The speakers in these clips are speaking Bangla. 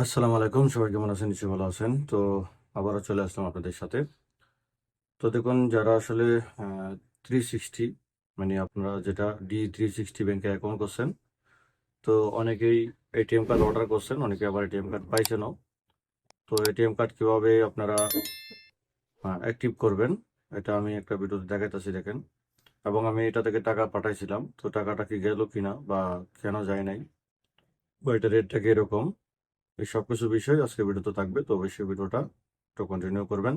আসসালামু আলাইকুম। সবাই কেমন আছেন? নিশ্চয়ই ভালো আছেন। তো আবারও চলে আসলাম আপনাদের সাথে। তো দেখুন, যারা আসলে থ্রি সিক্সটি মানে আপনারা যেটা ডি থ্রি সিক্সটি ব্যাংকে অ্যাকাউন্ট করছেন, তো অনেকেই এটিএম কার্ড অর্ডার করছেন, অনেকে আবার এটিএম কার্ড পাইছেনও। তো এটিএম কার্ড কীভাবে আপনারা অ্যাক্টিভ করবেন, এটা আমি একটা ভিডিওতে দেখাইতেছি, দেখেন। এবং আমি এটা থেকে টাকা পাঠাইছিলাম, তো টাকাটা কি গেল কিনা বা কেন যায় নাই, বা এটা রেটটা কি এরকম এই সব কিছু বিষয় আজকে ভিডিওতে থাকবে, তো অবশ্যই ভিডিওটা একটু কন্টিনিউ করবেন।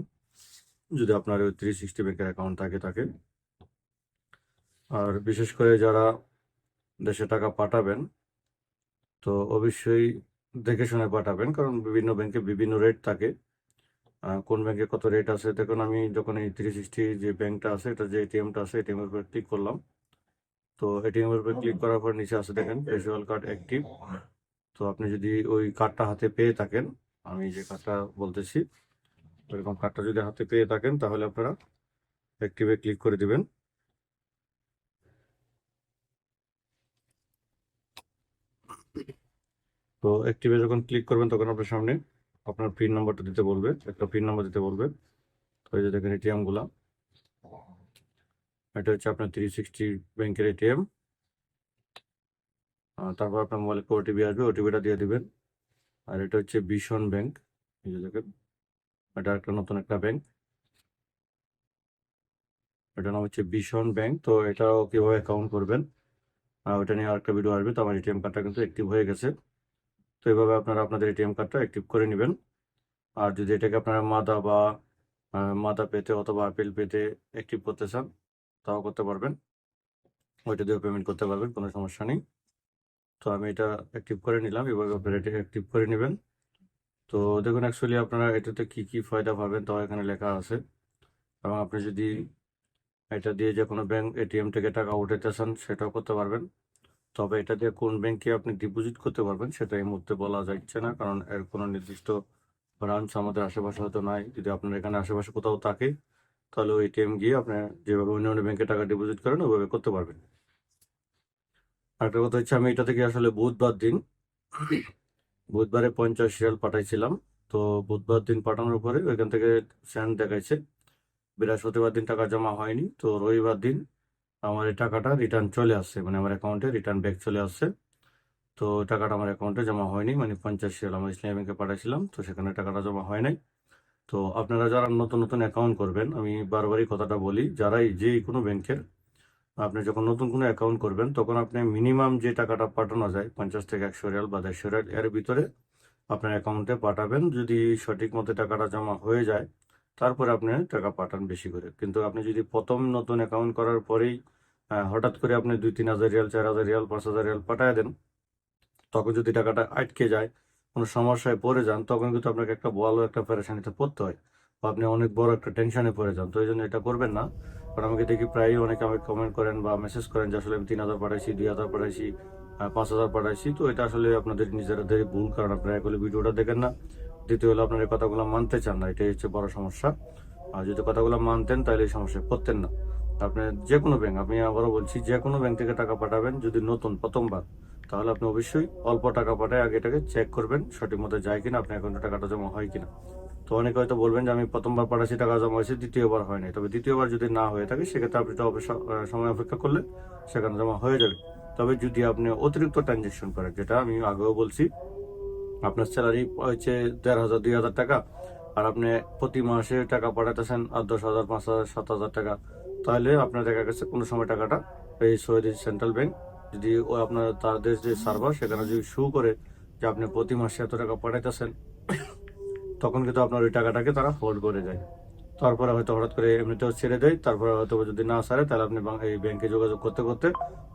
যদি আপনার ওই থ্রি সিক্সটি ব্যাংকের অ্যাকাউন্ট থাকে থাকে। আর বিশেষ করে যারা দেশে টাকা পাঠাবেন, তো অবশ্যই দেখে শুনে পাঠাবেন, কারণ বিভিন্ন ব্যাংকে বিভিন্ন রেট থাকে। কোন ব্যাংকে কত রেট আছে, দেখুন আমি যখন এই থ্রি সিক্সটি যে ব্যাংকটা আছে, এটা যে এটিএমটা আছে এটিএম এর উপর ক্লিক করলাম। তো এটিএম এর উপর ক্লিক করার পর নিচে আছে দেখেন ভিজুয়াল কার্ড অ্যাক্টিভ তো আপনি যদি ওই কার্ডটা হাতে পেয়ে থাকেন, আমি যে কার্ডটা বলতেছি, ওইরকম কার্ডটা যদি হাতে পেয়ে থাকেন, তাহলে আপনারা অ্যাক্টিভে ক্লিক করে দিবেন। তো অ্যাক্টিভে যখন ক্লিক করবেন, তখন আপনার সামনে আপনার পিন নাম্বারটা দিতে বলবে, একটা পিন নাম্বার দিতে বলবে। তো এই যে দেখেন এটিএমগুলা। এটা হচ্ছে আপনার থ্রি সিক্সটি ব্যাংকের এটিএম তারপর আপনার মোবাইলে ওটিপি আসবে ওটিপিটা দিয়ে দিবেন। আর এটা হচ্ছে ভীষণ ব্যাংক এই যে দেখেন, এটা একটা নতুন একটা ব্যাংক এটার নাম হচ্ছে ভীষণ ব্যাংক তো এটাও কীভাবে অ্যাকাউন্ট করবেন? ওটা নিয়ে আরেকটা ভিডিও আসবে, তো আমার এটিএম কার্ডটা কিন্তু অ্যাক্টিভ হয়ে গেছে। তো এইভাবে আপনারা আপনাদের এটিএম কার্ডটা অ্যাক্টিভ করে নেবেন। আর যদি এটাকে আপনারা মাদা বা মাদা পেতে অথবা আপেল পেতে অ্যাক্টিভ করতে চান, তাও করতে পারবেন। ওইটা দিয়ে পেমেন্ট করতে পারবেন, কোনো সমস্যা নেই। তো আমি এটা অ্যাক্টিভ করে নিলাম। এভাবে আপনারা এটা অ্যাক্টিভ করে নেবেন। তো দেখুন অ্যাকচুয়ালি আপনারা এটাতে কি কি ফায়দা পাবেন তাও এখানে লেখা আছে। এবং আপনি যদি এটা দিয়ে যে কোনো ব্যাংক এটিএম থেকে টাকা উঠাতে চান, সেটাও করতে পারবেন। তবে এটা দিয়ে কোন ব্যাংকে আপনি ডিপোজিট করতে পারবেন, সেটা এই মুহূর্তে বলা যাচ্ছে না। কারণ এর কোনো নির্দিষ্ট ব্রাঞ্চ আমাদের আশেপাশে হয়তো নাই। যদি আপনার এখানে আশেপাশে কোথাও থাকে, তাহলে এটিএম গিয়ে আপনি যেভাবে অন্য অন্য ব্যাংকে টাকা ডিপোজিট করেন, ওইভাবে করতে পারবেন। আরেকটা কথা হচ্ছে আমি এটা থেকে আসলে বুধবার দিন, বুধবারে পঞ্চাশ রিয়াল পাঠাইছিলাম। তো বুধবার দিন পাঠানোর পরে ওইখান থেকে স্যান্ড দেখাইছে, বৃহস্পতিবার দিন টাকা জমা হয়নি। তো রবিবার দিন আমার এই টাকাটা রিটার্ন চলে আসছে মানে আমার অ্যাকাউন্টে রিটার্ন ব্যাক চলে আসছে। তো টাকাটা আমার অ্যাকাউন্টে জমা হয়নি মানে পঞ্চাশ রিয়াল আমার ইসলামী ব্যাংকে পাঠাইছিলাম, তো সেখানে টাকাটা জমা হয় নাই। তো আপনারা যারা নতুন নতুন অ্যাকাউন্ট করবেন, আমি বারবারই কথাটা বলি, যারাই যে কোনো ব্যাংকের আপনি যখন নতুন কোনো অ্যাকাউন্ট করবেন, তখন আপনি মিনিমাম যে টাকাটা পাঠানো যায়, পঞ্চাশ থেকে একশো রিয়াল বা দেড়শো রিয়াল, এর ভিতরে আপনার অ্যাকাউন্টে পাঠাবেন। যদি সঠিক মতো টাকাটা জমা হয়ে যায়, তারপরে আপনি টাকা পাঠান বেশি করে। কিন্তু আপনি যদি প্রথম নতুন অ্যাকাউন্ট করার পরেই হঠাৎ করে আপনি দুই, তিন হাজার রিয়াল, চার হাজার রিয়াল, পাঁচ হাজার রিয়াল পাঠায় দেন, তখন যদি টাকাটা আটকে যায়, কোনো সমস্যায় পড়ে যান, তখন কিন্তু আপনাকে একটা ভালো একটা প্যারেশানিতে পড়তে হয়। বা আপনি অনেক বড় একটা টেনশনে পড়ে যান। তো এই জন্য এটা করবেন না। কারণ আমাকে দেখি প্রায়ই অনেকে আমাকে কমেন্ট করেন বা মেসেজ করেন যে, আসলে আমি তিন হাজার পাঠাইছি, দুই হাজার পাঠাইছি পাঁচ হাজার পাঠাইছি। তো এটা আসলে আপনাদের নিজেদের ভুল, কারণ আপনারা হলে ভিডিওটা দেখেন না। দ্বিতীয় হলো, আপনার এই কথাগুলো মানতে চান না, এটাই হচ্ছে বড় সমস্যা। আর যদি কথাগুলো মানতেন, তাহলে এই সমস্যায় পড়তেন না। আপনি যে কোনো ব্যাংক আমি আবারও বলছি যে কোনো ব্যাংক থেকে টাকা পাঠাবেন, যদি নতুন প্রথমবার, তাহলে আপনি অবশ্যই অল্প টাকা পাঠায় আগে এটাকে চেক করবেন, সঠিক মতো যায় কিনা, আপনার অ্যাকাউন্টে টাকাটা জমা হয় কিনা। তো অনেকে হয়তো বলবেন যে, আমি প্রথমবার পাঠাচ্ছি, টাকা জমা হয়েছে, দ্বিতীয়বার হয় নাই। তবে দ্বিতীয়বার যদি না হয়ে থাকে, সেক্ষেত্রে আপনি অপেক্ষা- সময় অপেক্ষা করলে সেখানে জমা হয়ে যাবে। তবে যদি আপনি অতিরিক্ত ট্রানজেকশন করেন, যেটা আমি আগেও বলছি, আপনার স্যালারি হচ্ছে দেড় হাজার, দুই হাজার টাকা আর আপনি প্রতি মাসে টাকা পাঠাতেছেন আর দশ হাজার, পাঁচ হাজার, সাত হাজার টাকা, তাহলে আপনার দেখা গেছে কোনো সময় টাকাটা এই সৌদি সেন্ট্রাল ব্যাংক যদি ও আপনার তাদের যে সার্ভার, সেখানে যদি শু করে যে আপনি প্রতি মাসে এত টাকা পাঠাইতেছেন, তখন কিন্তু আপনার ওই টাকাটাকে তারা হোল্ড করে যায়। তারপরে হয়তো হঠাৎ করে এমনিতেও ছেড়ে দেয়, তারপরে হয়তো যদি না সারে, তাহলে আপনি এই ব্যাংকে যোগাযোগ করতে করতে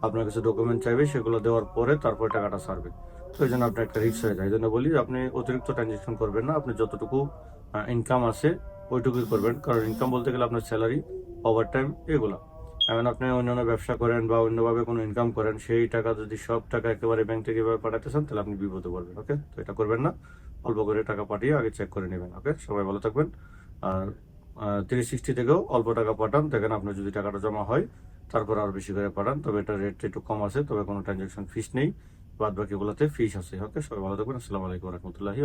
আপনার কাছে ডকুমেন্ট চাইবে, সেগুলো দেওয়ার পরে তারপরে টাকাটা সারবে। তো এই জন্য আপনার একটা রিস্ক হয়ে যায়। এই জন্য বলি, আপনি অতিরিক্ত ট্রানজেকশন করবেন না। আপনি যতটুকু ইনকাম আছে, ওইটুকুই করবেন। কারণ ইনকাম বলতে গেলে আপনার স্যালারি ওভার টাইম এগুলো। এখন আপনি অন্যান্য ব্যবসা করেন বা অন্যভাবে কোনো ইনকাম করেন, সেই টাকা যদি সব টাকা একেবারে ব্যাংক থেকে এভাবে পাঠাতে চান, তাহলে আপনি বিপদে পড়বেন ওকে তো এটা করবেন না। অল্প করে টাকা পাঠিয়ে আগে চেক করে নেবেন ওকে সবাই ভালো থাকবেন। আর তিরিশ সিক্সটি থেকেও অল্প টাকা পাঠান। দেখেন আপনার যদি টাকাটা জমা হয়, তারপর আরও বেশি করে পাঠান। তবে এটা রেট একটু কম আছে, তবে কোনো ট্রানজ্যাকশন ফিস নেই। বাদ বাকিগুলোতে ফিস আছে। ওকে, সবাই ভালো থাকবেন। আসসালামু আলাইকুম রহমতুল্লাহি